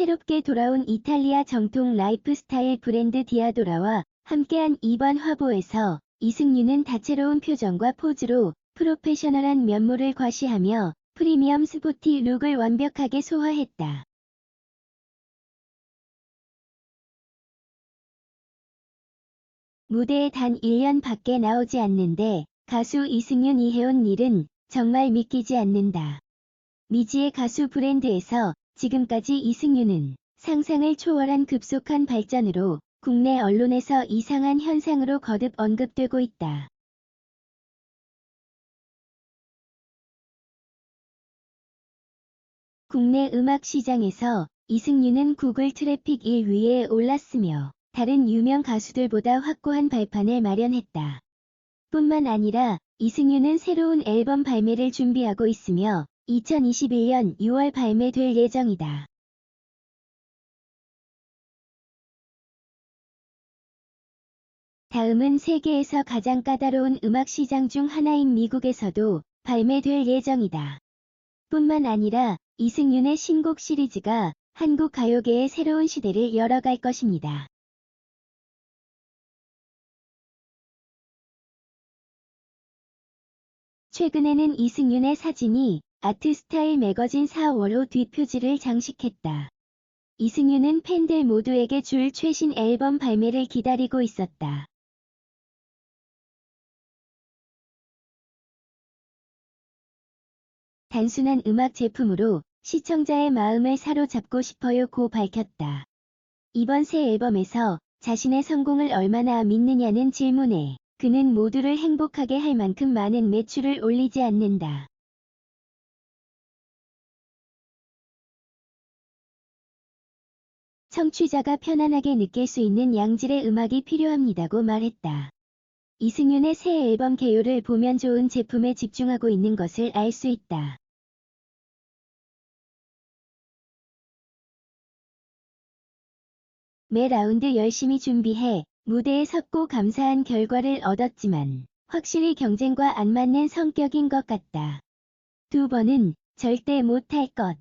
새롭게 돌아온 이탈리아 정통 라이프스타일 브랜드 디아도라와 함께한 이번 화보에서 이승윤은 다채로운 표정과 포즈로 프로페셔널한 면모를 과시하며 프리미엄 스포티 룩을 완벽하게 소화했다. 무대에 단 1년 밖에 나오지 않는데 가수 이승윤이 해온 일은 정말 믿기지 않는다. 미지의 가수 브랜드에서 지금까지 이승윤은 상상을 초월한 급속한 발전으로 국내 언론에서 이상한 현상으로 거듭 언급되고 있다. 국내 음악 시장에서 이승윤은 구글 트래픽 1위에 올랐으며 다른 유명 가수들보다 확고한 발판을 마련했다. 뿐만 아니라 이승윤은 새로운 앨범 발매를 준비하고 있으며 2021년 6월 발매될 예정이다. 다음은 세계에서 가장 까다로운 음악 시장 중 하나인 미국에서도 발매될 예정이다. 뿐만 아니라 이승윤의 신곡 시리즈가 한국 가요계의 새로운 시대를 열어갈 것입니다. 최근에는 이승윤의 사진이 아트스타일 매거진 4월호 뒷표지를 장식했다. 이승윤은 팬들 모두에게 줄 최신 앨범 발매를 기다리고 있었다. 단순한 음악 제품으로 시청자의 마음을 사로잡고 싶어요 고 밝혔다. 이번 새 앨범에서 자신의 성공을 얼마나 믿느냐는 질문에 그는 모두를 행복하게 할 만큼 많은 매출을 올리지 않는다. 청취자가 편안하게 느낄 수 있는 양질의 음악이 필요합니다고 말했다. 이승윤의 새 앨범 개요를 보면 좋은 제품에 집중하고 있는 것을 알 수 있다. 매 라운드 열심히 준비해 무대에 섰고 감사한 결과를 얻었지만 확실히 경쟁과 안 맞는 성격인 것 같다. 두 번은 절대 못할 것.